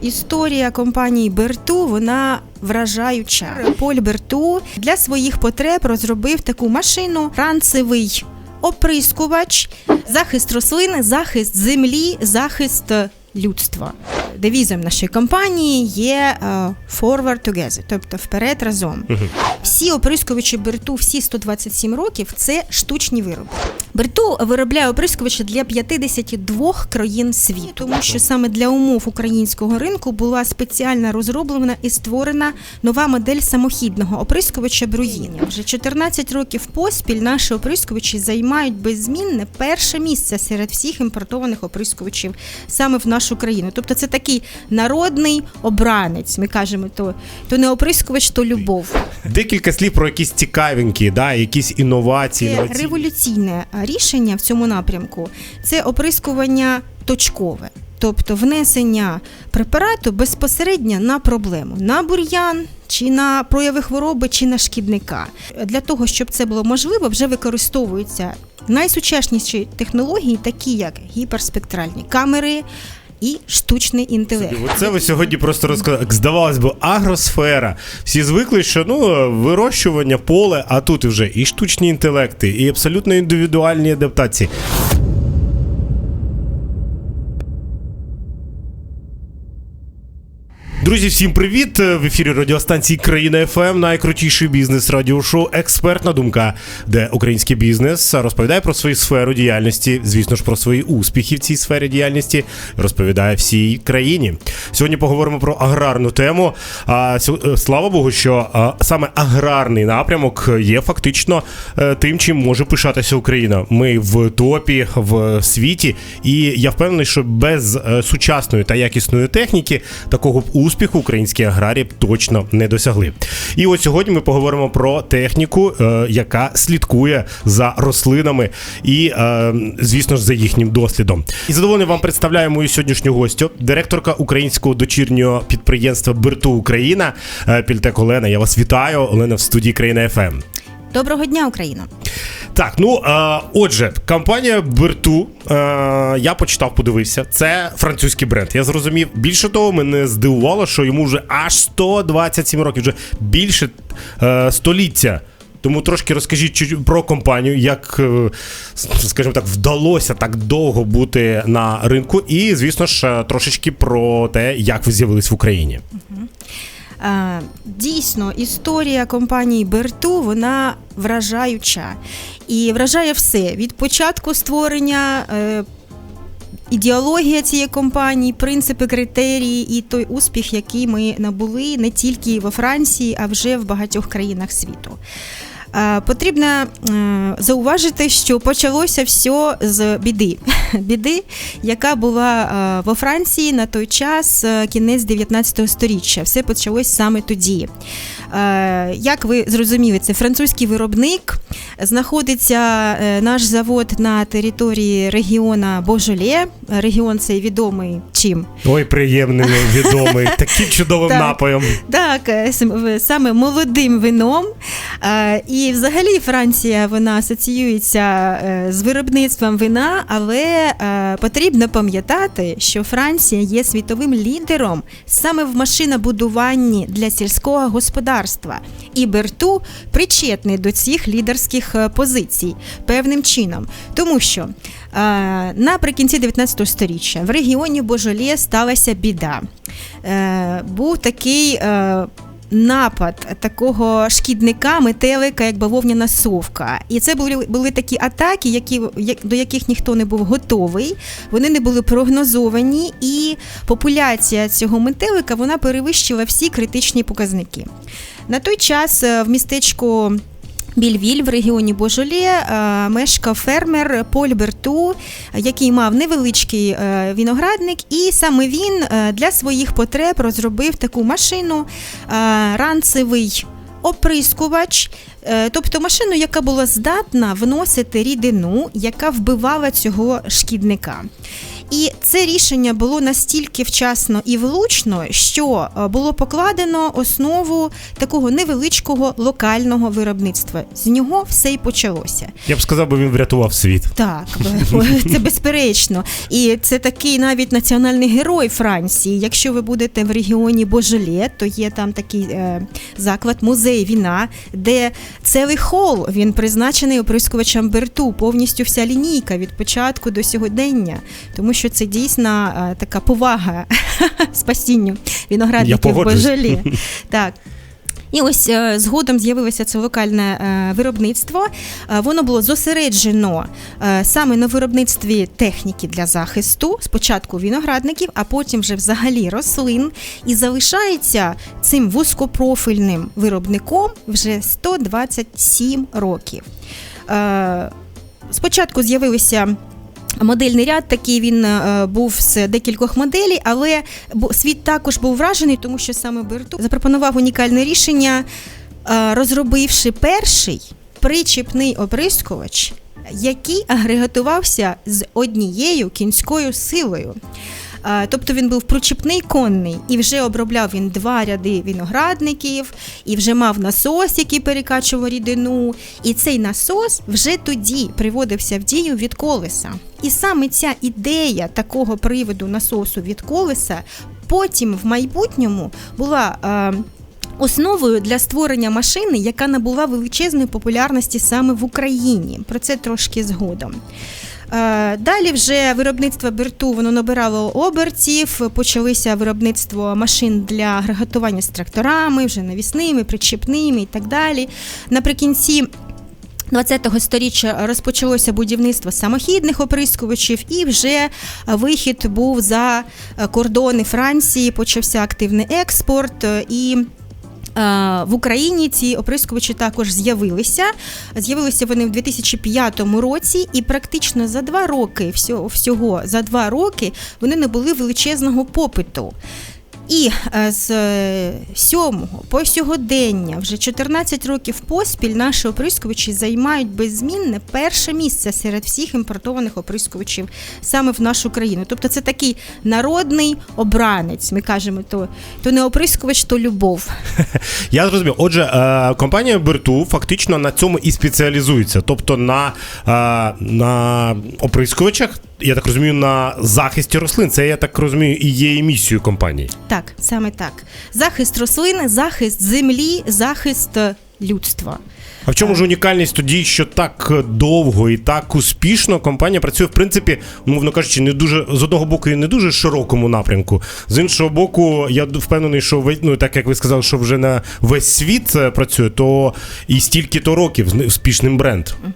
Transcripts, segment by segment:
Історія компанії Берту вона вражаюча. Поль Берту для своїх потреб розробив таку машину ранцевий оприскувач, захист рослин, захист землі, захист людства. Девізом нашої компанії є е, Forward Together, тобто вперед разом. Всі оприскувачі Берту, всі 127 років це штучні вироби. Берту виробляє оприскувачі для 52 країн світу, тому що саме для умов українського ринку була спеціально розроблена і створена нова модель самохідного оприскувача Бруїня. Вже 14 років поспіль наші оприскувачі займають беззмінне перше місце серед всіх імпортованих оприскувачів саме в нашу країну. Тобто це такий народний обранець. Ми кажемо, то, то не оприскувач, то любов. Декілька слів про якісь цікавинки, да, якісь інновації. Це революційне рішення в цьому напрямку це оприскування точкове. Тобто внесення препарату безпосередньо на проблему, на бур'ян, чи на прояви хвороби, чи на шкідника. Для того, щоб це було можливо, вже використовуються найсучасніші технології, такі як гіперспектральні камери і штучний інтелект. Оце ви сьогодні просто розказали. Здавалось би, агросфера. Всі звикли, що ну вирощування поле, а тут вже і штучні інтелекти, і абсолютно індивідуальні адаптації. Друзі, всім привіт! В ефірі радіостанції Країна ФМ, найкрутіший бізнес радіошоу Експертна думка, де український бізнес розповідає про свою сферу діяльності, звісно ж, про свої успіхи в цій сфері діяльності, розповідає всій країні. Сьогодні поговоримо про аграрну тему. А е, слава Богу, що саме аграрний напрямок є фактично е, тим, чим може пишатися Україна. Ми в топі в світі, і я впевнений, що без е, сучасної та якісної техніки такого б успіху українські аграрії точно не досягли. І от сьогодні ми поговоримо про техніку, е, яка слідкує за рослинами і, е, звісно ж, за їхнім дослідом. І задоволений вам представляю мою сьогоднішню гостю, директорка українського дочірнього підприємства Берту Україна е, Пільтек Олена. Я вас вітаю. Олена в студії Країна ФМ. Доброго дня, Україна! Так, ну е, отже, компанія Берту, е, я почитав, подивився. Це французький бренд. Я зрозумів. Більше того, мене здивувало, що йому вже аж 127 років, вже більше е, століття. Тому трошки розкажіть про компанію, як, е, скажімо так, вдалося так довго бути на ринку, і, звісно ж, трошечки про те, як ви з'явились в Україні. Е, Дійсно, історія компанії Берту вона вражаюча і вражає все від початку створення. е, Ідеологія цієї компанії, принципи, критерії і той успіх, який ми набули не тільки во Франції, а вже в багатьох країнах світу. Е, Потрібно е, зауважити, що почалося все з біди. Біди, яка була е, во Франції на той час, кінець 19 століття. Все почалось саме тоді. Е, Як ви зрозуміли, це французький виробник. Знаходиться е, наш завод на території регіона Божолє. Регіон цей відомий чим? Ой, приємний, відомий, таким чудовим Так. напоєм. Так, е, саме молодим вином. І взагалі Франція вона асоціюється з виробництвом вина, але потрібно пам'ятати, що Франція є світовим лідером саме в машинобудуванні для сільського господарства. І Берту причетний до цих лідерських е, позицій певним чином, тому що е, наприкінці 19 століття в регіоні Божолє сталася біда. Е, Був такий. Напад такого шкідника, метелика, як бавовняна совка. І це були, були такі атаки, які, до яких ніхто не був готовий. Вони не були прогнозовані, і популяція цього метелика вона перевищила всі критичні показники. На той час е, в містечку Більвіль в регіоні Божолє е, мешкав фермер Поль Берту, який мав невеличкий е, виноградник, і саме він е, для своїх потреб розробив таку машину ранцевий. Оприскувач, тобто машину, яка була здатна вносити рідину, яка вбивала цього шкідника. І це рішення було настільки вчасно і влучно, що е, було покладено основу такого невеличкого локального виробництва. З нього все й почалося. Я б сказав, бо він врятував світ. Так, це безперечно. І це такий навіть національний герой Франції. Якщо ви будете в регіоні Божеле, то є там такий е, заклад, музей віна, де цілий хол він призначений оприскувачам Берту, повністю вся лінійка від початку до сьогодення. Тому що це дійсно е, така повага спасінню виноградників погоджуюсь. Так. І ось е, згодом з'явилося це локальне е, виробництво. Воно було зосереджено саме на виробництві техніки для захисту, спочатку виноградників, а потім вже взагалі рослин, і залишається цим вузькопрофільним виробником вже 127 років. Спочатку з'явилися Модельний ряд такий він е, був з декількох моделей, але світ також був вражений, тому що саме Берту запропонував унікальне рішення, е, розробивши перший причіпний оприскувач, який агрегатувався з однією кінською силою. Е, Тобто він був причіпний конний, і вже обробляв він два ряди виноградників, і вже мав насос, який перекачував рідину. І цей насос вже тоді приводився в дію від колеса. І саме ця ідея такого приводу насосу від колеса потім в майбутньому була. Е, Основою для створення машини, яка набула величезної популярності саме в Україні. Про це трошки згодом. Е, Далі вже виробництво берту воно набирало обертів, почалися виробництво машин для агрегатування з тракторами, вже навісними, причіпними і так далі. Наприкінці 20-го сторіччя розпочалося будівництво самохідних оприскувачів, і вже вихід був за кордони Франції, почався активний експорт е, і. Е, В Україні ці оприскувачі також з'явилися. З'явилися вони в 2005 році, і практично за два роки, всього, всього за два роки, вони набули величезного попиту. І е, з 7 по сьогодення, вже 14 років поспіль, наші оприскувачі займають беззмінне перше місце серед всіх імпортованих оприскувачів саме в нашу країну. Тобто це такий народний обранець. Ми кажемо, то, то не оприскувач, то любов. Я зрозумів. Отже, е, компанія Берту фактично на цьому і спеціалізується. Тобто на, е, на оприскувачах, я так розумію, на захисті рослин. Це я так розумію, і є і місією компанії. Так, саме так. Захист рослини, захист землі, захист е, людства. А в чому ж унікальність тоді, що так довго і так успішно компанія працює, в принципі, мовно кажучи, не дуже з одного боку і не дуже широкому напрямку. З іншого боку, я впевнений, що ви, ну так як ви сказали, що вже на весь світ е, працює, то і стільки то років успішним бренд. Е,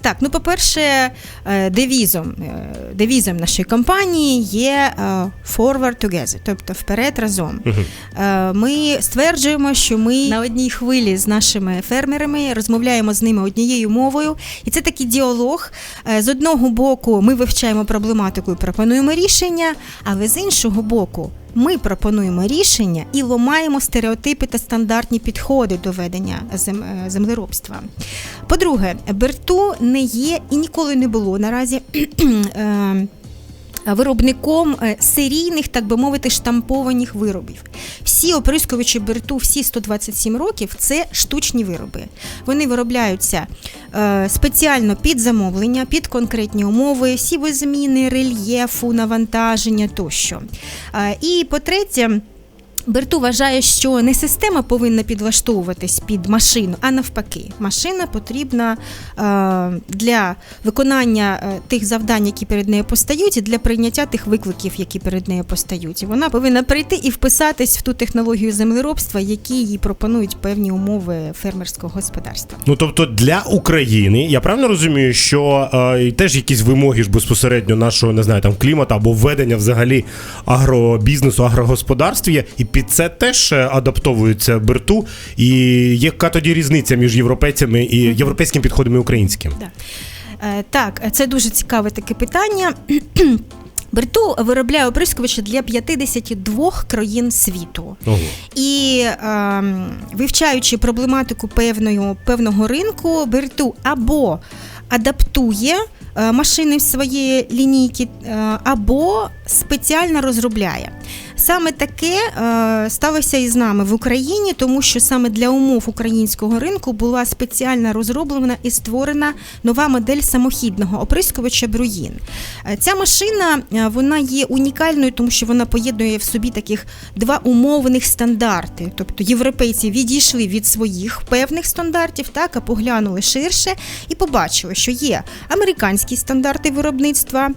Так, ну по-перше, е, девізом, е, девізом нашої компанії є е, Forward Together, тобто вперед разом. Е, Ми стверджуємо, що ми на одній хвилі з нашими фермерами розмовляємо з ними однією мовою, і це такий діалог. Е, З одного боку, ми вивчаємо проблематику і пропонуємо рішення, але з іншого боку. Ми пропонуємо рішення і ламаємо стереотипи та стандартні підходи до ведення е, землеробства. По-друге, Берту не є і ніколи не було наразі. Виробником е, серійних, так би мовити, штампованих виробів. Всі оприскувачі Берту, всі 127 років це штучні вироби. Вони виробляються е, спеціально під замовлення, під конкретні умови, сівозміни, рельєфу, навантаження тощо. Е, і по-третє, Берту вважає, що не система повинна підлаштовуватись під машину, а навпаки, машина потрібна е, для виконання е, тих завдань, які перед нею постають, і для прийняття тих викликів, які перед нею постають. І вона повинна прийти і вписатись в ту технологію землеробства, які їй пропонують певні умови фермерського господарства. Ну тобто для України, я правильно розумію, що е, теж якісь вимоги ж безпосередньо нашого не знаю там клімату або введення взагалі агробізнесу, агрогосподарства є, і під це теж е, адаптовується берту. І яка тоді різниця між європейцями і європейським підходом і українським? Е, Так, це дуже цікаве таке питання. Берту виробляє оприскувачі для 52 країн світу. Ого. І ем, вивчаючи проблематику певної, певного ринку, Берту або адаптує е, машини в своєї лінійки, е, або спеціально розробляє. Саме таке е, сталося і з нами в Україні, тому що саме для умов українського ринку була спеціально розроблена і створена нова модель самохідного оприскувача Бруїн. Е, Ця машина е, вона є унікальною, тому що вона поєднує в собі таких два умовних стандарти. Тобто європейці відійшли від своїх певних стандартів, так а поглянули ширше і побачили, що є американські стандарти виробництва,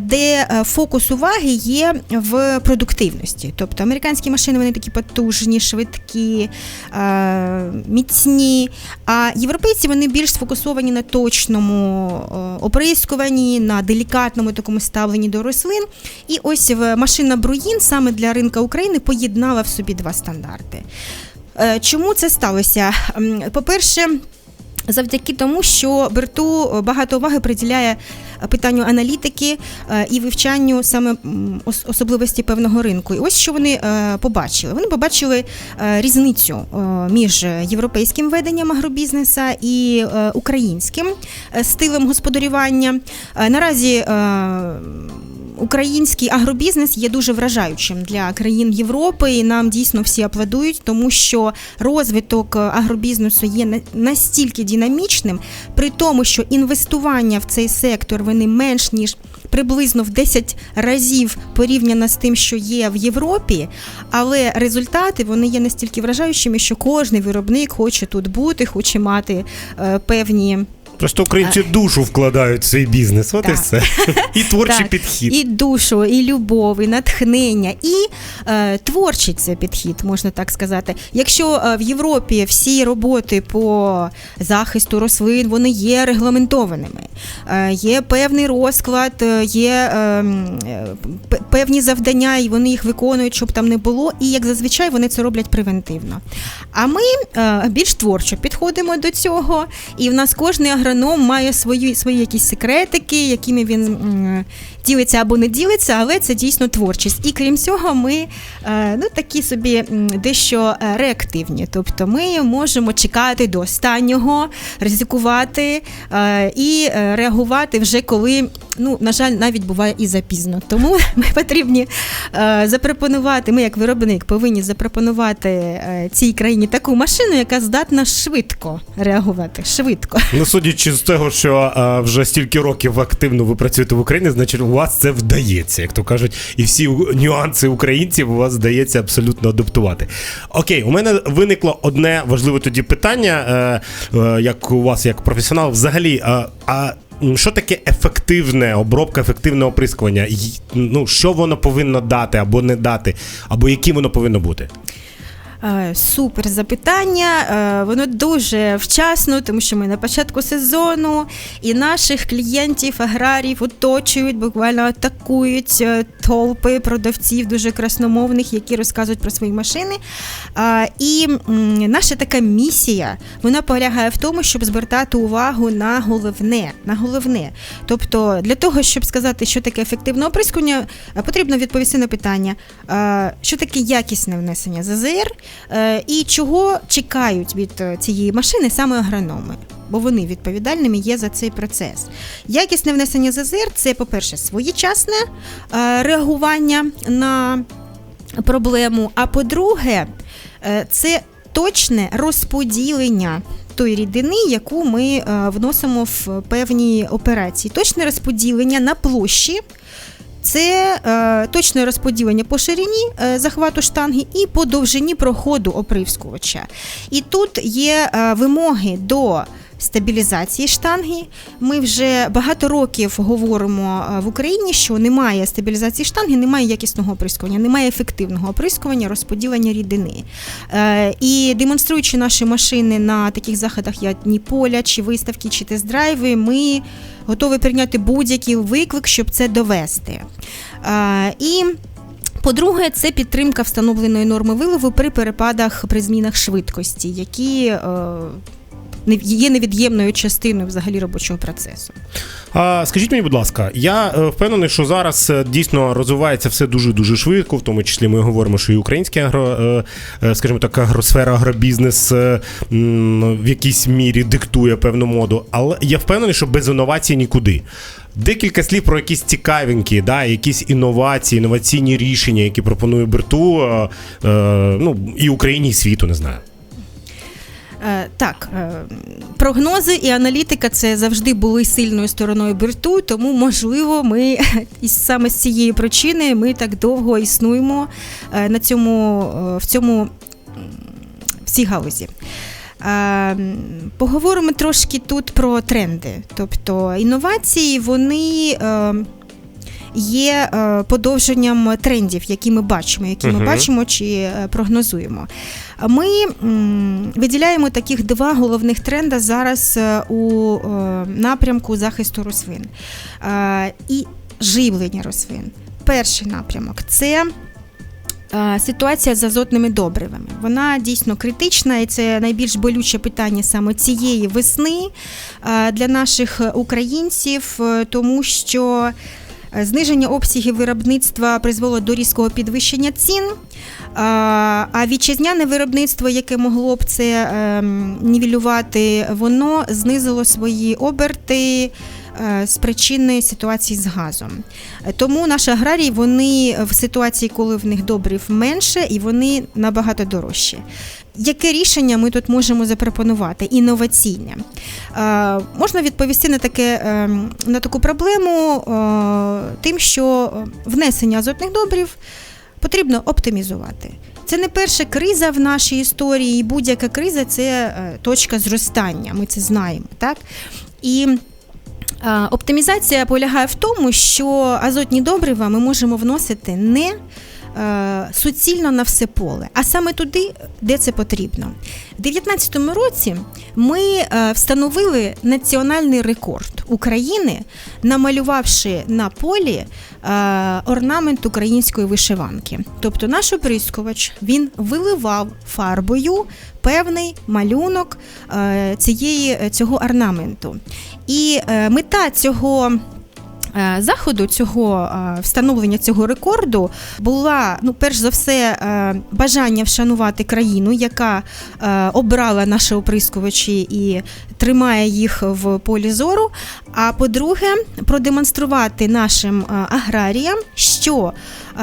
де фокус уваги є в продуктивності. Тобто американські машини вони такі потужні, швидкі, е, міцні. А європейці вони більш сфокусовані на точному е, оприскуванні, на делікатному такому ставленні до рослин. І ось машина Бруїн саме для ринка України поєднала в собі два стандарти. Е, Чому це сталося? По-перше, Завдяки тому, що Берту багато уваги приділяє питанню аналітики е, і вивчанню саме особливості певного ринку. І ось що вони е, побачили. Вони побачили е, різницю е, між європейським веденням агробізнеса і е, українським е, стилем господарювання. Е, Наразі е, Український агробізнес є дуже вражаючим для країн Європи, і нам дійсно всі аплодують, тому що розвиток агробізнесу є настільки динамічним, при тому, що інвестування в цей сектор вони менш ніж приблизно в 10 разів порівняно з тим, що є в Європі, але результати вони є настільки вражаючими, що кожний виробник хоче тут бути, хоче мати е, певні. Просто українці душу вкладають в свій бізнес, от і Так. все. І творчий Так, підхід. І душу, і любов, і натхнення, і е, творчий це підхід, можна так сказати. Якщо е, в Європі всі роботи по захисту рослин вони є регламентованими, е, є певний розклад, е, є е, м, е, п- певні завдання, і вони їх виконують, щоб там не було. І як зазвичай вони це роблять превентивно. А ми е, більш творчо підходимо до цього, і в нас кожний агроном має свої, свої якісь секретики, якими він ділиться або не ділиться, але це дійсно творчість. І крім цього, ми е, ну, такі собі дещо е, реактивні. Тобто ми можемо чекати до останнього, ризикувати е, і реагувати вже коли, ну, на жаль, навіть буває і запізно. Тому ми потрібні запропонувати, ми як виробник повинні запропонувати цій країні таку машину, яка здатна швидко реагувати. Швидко. Ну, судячи з того, що вже стільки років активно ви працюєте в Україні, значить вас це вдається, як то кажуть, і всі нюанси українців у вас вдається абсолютно адаптувати. Окей, у мене виникло одне важливе тоді питання, е, е, як у вас, як професіонал, взагалі. А, а що таке ефективне обробка, ефективне оприскування? Ну, що воно повинно дати або не дати, або яким воно повинно бути? Е, Супер запитання. Е, Воно дуже вчасно, тому що ми на початку сезону і наших клієнтів, аграрів оточують, буквально атакують е, толпи продавців дуже красномовних, які розказують про свої машини. І наша така місія вона полягає в тому, щоб звертати увагу на головне. На головне. Тобто, для того, щоб сказати, що таке ефективне оприскування, потрібно відповісти на питання, що таке якісне внесення ЗЗР і чого чекають від е, цієї машини саме агрономи. Бо вони відповідальними є за цей процес. Якісне внесення ЗЗР це, по-перше, своєчасне е, реагування на проблему. А по-друге, е, це точне розподілення тої рідини, яку ми е, вносимо в певні операції. Точне розподілення на площі. Це е, точне розподілення по ширині е, захвату штанги і по довжині проходу оприскувача. І тут є е, вимоги до стабілізації штанги. Ми вже багато років говоримо е, в Україні, що немає стабілізації штанги, немає якісного оприскування, немає ефективного оприскування, розподілення рідини. Е, І демонструючи наші машини на таких заходах, як Дні поля, чи виставки, чи тест-драйви, ми готові прийняти будь-який виклик, щоб це довести. І по-друге, це підтримка встановленої норми вилову при перепадах при змінах швидкості, які е, є невід'ємною частиною взагалі робочого процесу. А, скажіть мені, будь ласка, я е, впевнений, що зараз е, дійсно розвивається все дуже дуже швидко. В тому числі ми говоримо, що і український агро, е, скажімо так, агросфера, агробізнес в якійсь мірі диктує певну моду. Але я впевнений, що без інновацій нікуди. Декілька слів про якісь цікавинки, да, якісь інновації, інноваційні рішення, які пропонує Берту, ну і Україні, і світу, не знаю. Е, Так, е, прогнози і аналітика це завжди були сильною стороною Берту, тому можливо, ми із саме з цієї причини ми так довго існуємо е, на цьому в цьому в цій галузі. Поговоримо трошки тут про тренди. Тобто інновації вони є е, подовженням трендів, які ми бачимо, які ми бачимо чи е, прогнозуємо. Ми виділяємо таких два головних тренда зараз е, у напрямку захисту рослин і живлення рослин. Перший напрямок це ситуація з азотними добривами. Вона дійсно критична, і це найбільш болюче питання саме цієї весни для наших українців, тому що. Зниження обсягів виробництва призвело до різкого підвищення цін. А вітчизняне виробництво, яке могло б це ем, нівелювати, воно знизило свої оберти з причини ситуації з газом. Е, Тому наші аграрії вони в ситуації, коли в них добрив менше, і вони набагато дорожчі. Яке рішення ми тут можемо запропонувати? Інноваційне. Е, можна відповісти на, таке, е, на таку проблему е, тим, що внесення азотних добрив потрібно оптимізувати. Це не перша криза в нашій історії, і будь-яка криза це е, точка зростання. Ми це знаємо, так? І е, оптимізація полягає в тому, що азотні добрива ми можемо вносити не суцільно на все поле, а саме туди, де це потрібно. У 2019 році ми е, встановили національний рекорд України, намалювавши на полі е, орнамент української вишиванки. Тобто наш оприскувач він виливав фарбою певний малюнок е, цієї, цього орнаменту. І е, мета цього. Е, Заходу цього е, встановлення цього рекорду була ну, перш за все, е, бажання вшанувати країну, яка обрала наші оприскувачі і тримає їх в полі зору. А по-друге, продемонструвати нашим аграріям, що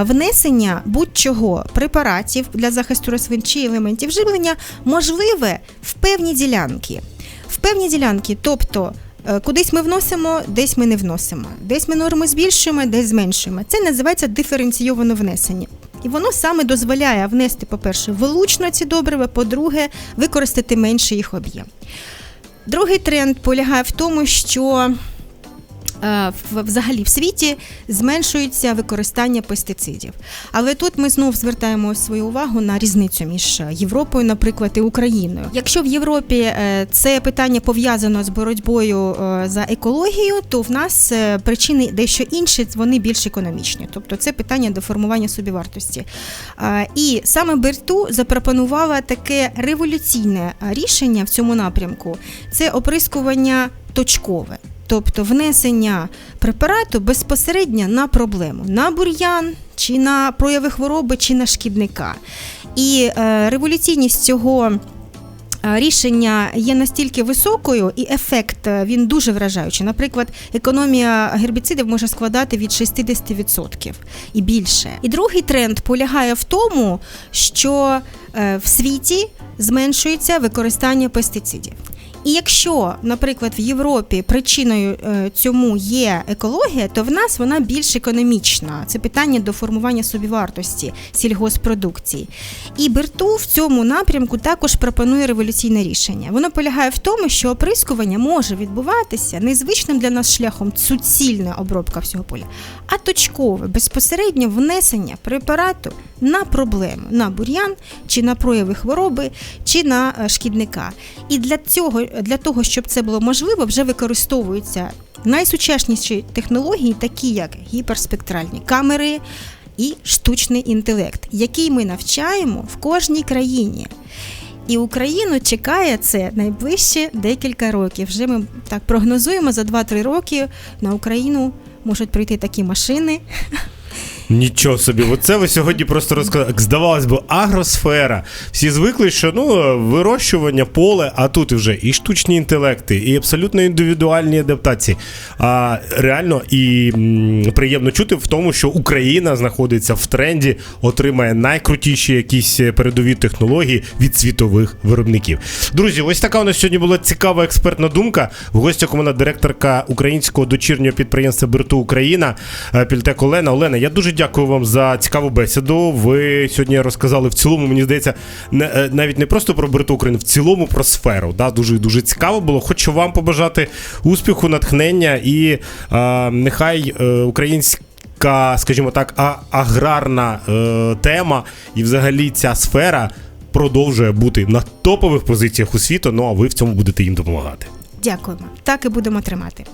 внесення будь-чого препаратів для захисту рослин чи елементів живлення можливе в певні ділянки. В певні ділянки, тобто. Е, Кудись ми вносимо, десь ми не вносимо. Десь ми норми збільшуємо, десь зменшуємо. Це називається диференційоване внесення. І воно саме дозволяє внести, по-перше, вилучно ці добрива, по-друге, використати менше їх об'єм. Другий тренд полягає в тому, що взагалі в світі зменшується використання пестицидів. Але тут ми знов звертаємо свою увагу на різницю між Європою, наприклад, і Україною. Якщо в Європі е, це питання пов'язано з боротьбою е, за екологію, то в нас е, причини дещо інші, вони більш економічні. Тобто це питання деформування собівартості. Е, І саме Берту запропонувала таке революційне е, рішення в цьому напрямку: це оприскування точкове. Тобто внесення препарату безпосередньо на проблему, на бур'ян, чи на прояви хвороби, чи на шкідника. І е, революційність цього е, рішення є настільки високою, і ефект е, він дуже вражаючий. Наприклад, економія гербіцидів може складати від 60% і більше. І другий тренд полягає в тому, що е, в світі зменшується використання пестицидів. І якщо, наприклад, в Європі причиною е, цьому є екологія, то в нас вона більш економічна. Це питання до формування собівартості сільгоспродукції. І Берту в цьому напрямку також пропонує революційне рішення. Воно полягає в тому, що оприскування може відбуватися незвичним для нас шляхом суцільна обробка всього поля, а точкове безпосередньо внесення препарату на проблему, на бур'ян, чи на прояви хвороби, чи на е, шкідника. І для цього, для того, щоб це було можливо, вже використовуються найсучасніші технології, такі як гіперспектральні камери і штучний інтелект, який ми навчаємо в кожній країні. І Україну чекає це найближче декілька років. Вже ми так прогнозуємо за 2-3 роки на Україну можуть прийти такі машини. Нічого собі, оце ви сьогодні просто розказали. Здавалось би, агросфера. Всі звикли, що ну вирощування, поле, а тут вже і штучні інтелекти, і абсолютно індивідуальні адаптації. А реально і м, приємно чути в тому, що Україна знаходиться в тренді, отримає найкрутіші якісь передові технології від світових виробників. Друзі, ось така у нас сьогодні була цікава експертна думка. В гостях у мене директорка українського дочірнього підприємства Берту Україна е, Пільтек Олена. Олена, я дуже дякую вам за цікаву бесіду. Ви сьогодні розказали в цілому, мені здається, не, е, навіть не просто про Берту Україну, в цілому про сферу. Да? Дуже дуже цікаво було. Хочу вам побажати успіху, натхнення і е, нехай е, українська. Скажімо так, а- аграрна е, тема і взагалі ця сфера продовжує бути на топових позиціях у світу. Ну а ви в цьому будете їм допомагати. Дякуємо. Так і будемо тримати.